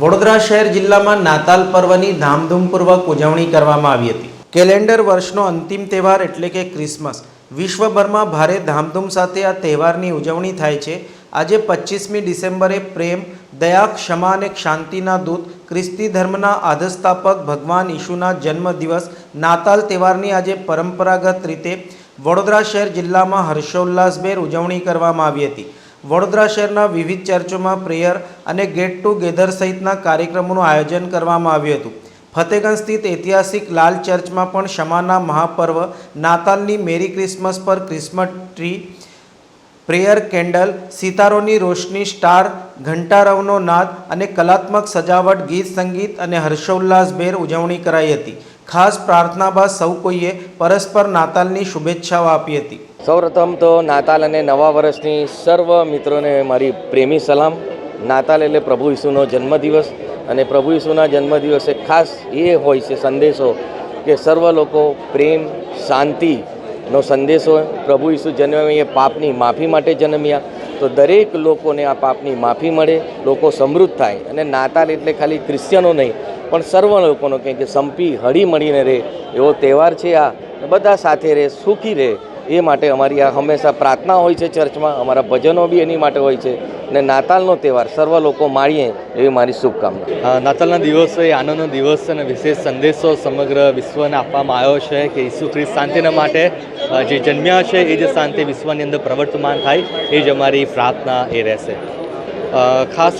વડોદરા શહેર જિલ્લામાં નાતાલ પર્વની ધામધૂમપૂર્વક ઉજવણી કરવામાં આવી હતી. કેલેન્ડર વર્ષનો અંતિમ તહેવાર એટલે કે ક્રિસમસ. વિશ્વભરમાં ભારે ધામધૂમ સાથે આ તહેવારની ઉજવણી થાય છે. આજે પચીસમી ડિસેમ્બરે પ્રેમ, દયા, ક્ષમા અને શાંતિના દૂત ખ્રિસ્તી ધર્મના આધસ્થાપક ભગવાન ઈશુના જન્મદિવસ નાતાલ તહેવારની આજે પરંપરાગત રીતે વડોદરા શહેર જિલ્લામાં હર્ષોલ્લાસભેર ઉજવણી કરવામાં આવી હતી. વડોદરા શહેરના વિવિધ ચર્ચોમાં પ્રેયર અને ગેટ ટુગેધર સહિતના કાર્યક્રમોનું આયોજન કરવામાં આવ્યું હતું. ફતેગંજ સ્થિત ઐતિહાસિક લાલ ચર્ચમાં પણ ક્ષમાના મહાપર્વ, નાતાલની મેરી ક્રિસમસ પર ક્રિસમસ ટ્રી, પ્રેયર કેન્ડલ, સિતારોની રોશની, સ્ટાર ઘંટારવનો નાદ અને કલાત્મક સજાવટ, ગીત સંગીત અને હર્ષોલ્લાસભેર ઉજવણી કરાઈ હતી. ખાસ પ્રાર્થના બાદ સૌ કોઈએ પરસ્પર નાતાલની શુભેચ્છાઓ આપી હતી. સૌપ્રથમ તો નાતાલ અને નવા વર્ષની સર્વ મિત્રોને મારી પ્રેમી સલામ. નાતાલ એટલે પ્રભુ ઈસુનો જન્મદિવસ અને પ્રભુ ઈસુના જન્મદિવસે ખાસ એ હોય છે સંદેશો કે સર્વ લોકો પ્રેમ, શાંતિનો સંદેશો પ્રભુ ઈસુ જન્મ્યા, એ પાપની માફી માટે જન્મ્યા. તો દરેક લોકોને આ પાપની માફી મળે, લોકો સમૃદ્ધ થાય. અને નાતાલ એટલે ખાલી ક્રિશ્ચનો નહીં પણ સર્વ લોકોનો કંઈક સંપી હળી મળીને રહે, એવો તહેવાર છે આ. બધા સાથે રહે, સુખી રહે. એ માટે અમારી આ હંમેશા પ્રાર્થના હોય છે ચર્ચમાં, અમારા ભજનો બી એની માટે હોય છે. અને નાતાલનો તહેવાર, સર્વ લોકો માણીએ એવી મારી શુભકામના. નાતાલના દિવસો એ આનંદનો દિવસ અને વિશેષ સંદેશો સમગ્ર વિશ્વને આપવામાં આવ્યો છે કે ઈસુ ખ્રિસ્ત શાંતિના માટે જે જન્મ્યા છે એ જ શાંતિ વિશ્વની અંદર પ્રવર્તમાન થાય, એ જ અમારી પ્રાર્થના એ રહેશે. ખાસ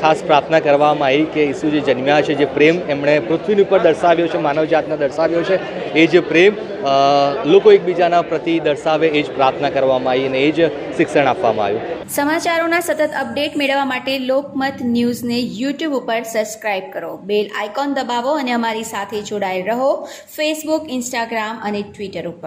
ખાસ પ્રાર્થના કરવામાં આવી કે ઈસુ જે જન્મ્યા છે, જે પ્રેમ એમણે પૃથ્વીની ઉપર દર્શાવ્યો છે માનવજાતને દર્શાવ્યો છે, એ જે પ્રેમ લોકો એકબીજાના પ્રતિ દર્શાવે એ જ પ્રાર્થના કરવામાં આવી અને એ જ શિક્ષણ આપવામાં આવ્યું. સમાચારોના સતત અપડેટ મેળવવા માટે લોકમત ન્યૂઝને યુટ્યુબ ઉપર સબસ્ક્રાઇબ કરો. બેલ આઇકોન દબાવો અને અમારી સાથે જોડાયેલ રહો. ફેસબુક, ઇન્સ્ટાગ્રામ અને ટ્વિટર ઉપર.